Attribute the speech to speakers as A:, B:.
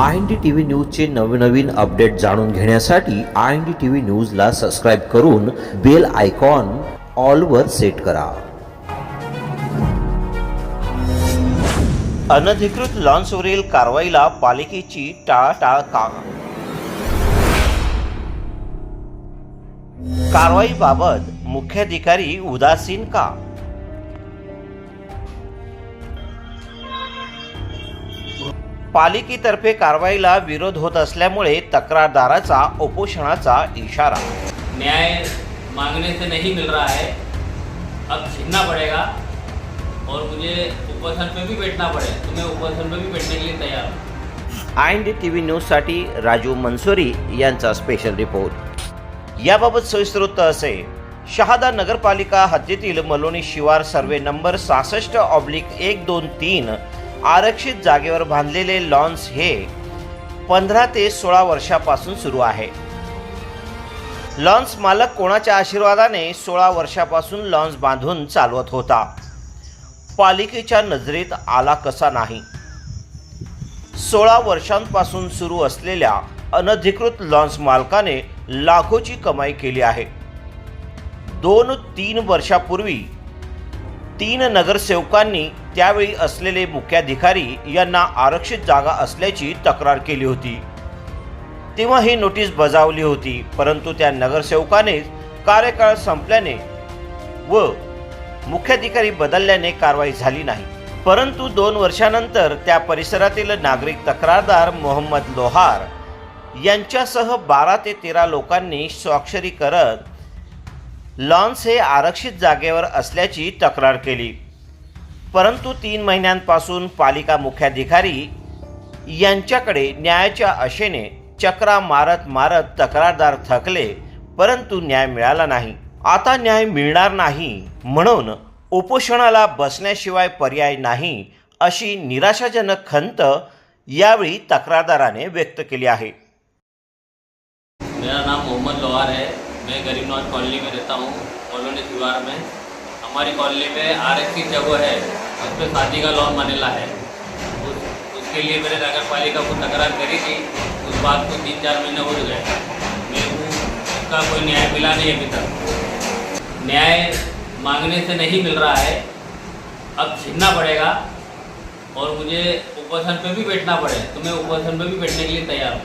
A: I N D T V न्यूजचे नवनवीन update जाणून घेण्यासाठी I N D T V न्यूजला सबस्क्राईब करून बेल आयकॉन ऑलवर सेट करा. अनधिकृत लॉन्सवरील कारवाईला पालिकेची टाळाटाळ का? कारवाईबाबत मुख्याधिकारी उदासीन का? पालिकेतर्फे कारवाईला विरोध होत असल्यामुळे तक्रारदाराचा उपोषणाचा इशारा.
B: न्याय मांगने से नहीं मिल रहा है. अब झेलना पड़ेगा और मुझे उपसन पे भी बैठना पड़े तो मैं उपसन पे भी बैठने के लिए तैयार हूँ.
A: I N D T V न्यूजसाठी राजू मनसुरी यांचा स्पेशल रिपोर्ट याबाबत सविस्तर वृत्त असे. शहादा नगरपालिका हद्दीतील मलोनी शिवार सर्वे नंबर सहासष्ट ऑब्लिक एक दोन तीन आरक्षित जागेवर बांधलेले लॉन्स हे पंधरा ते सोळा वर्षापासून सुरू आहे. लॉन्स मालक कोणाच्या आशीर्वादाने सोळा वर्षापासून लॉन्स बांधून चालवत होता? पालिकेच्या नजरेत आला कसा नाही? सोळा वर्षांपासून सुरू असलेल्या अनधिकृत लॉन्स मालकाने लाखोची कमाई केली आहे. दोन तीन वर्षापूर्वी तीन नगरसेवकांनी त्यावेळी असलेले मुख्याधिकारी यांना आरक्षित जागा असल्याची तक्रार केली होती. तेव्हा ही नोटीस बजावली होती परंतु त्या नगरसेवकानेच कार्यकाळ संपल्याने व मुख्याधिकारी बदलल्याने कारवाई झाली नाही. परंतु दोन वर्षानंतर त्या परिसरातील नागरिक तक्रारदार मोहम्मद लोहार यांच्यासह बारा ते तेरा लोकांनी स्वाक्षरी करत लॉन्स हे आरक्षित जागेवर असल्याची तक्रार केली. परंतु तीन महिन्यांपासून पालिका मुख्याधिकारी यांच्याकडे न्यायाच्या आशेने चक्रा मारत मारत तक्रारदार थकले परंतु न्याय मिळाला नाही. आता न्याय मिळणार नाही म्हणून उपोषणाला बसण्याशिवाय पर्याय नाही अशी निराशाजनक खंत यावेळी तक्रारदाराने व्यक्त केली आहे.
B: मेरा नाम मोहम्मद लोहार है। मैं गरीब नवाज कॉलोनी में रहता हूँ कॉलोनी तिवार में। हमारी कॉलोनी में आर की जगह है। उस पर शादी का लोन बनेला है। उस, उसके लिए मैंने नगर पालिका को तकरार करी थी। उस बात को तीन चार महीने हो गए। मेरे को उसका कोई न्याय मिला नहीं अभी तक। न्याय मांगने से नहीं मिल रहा है। अब झेलना पड़ेगा और मुझे उपसन पे भी बैठना पड़े। तो मैं उपसन पे भी बैठने के लिए तैयार हूँ।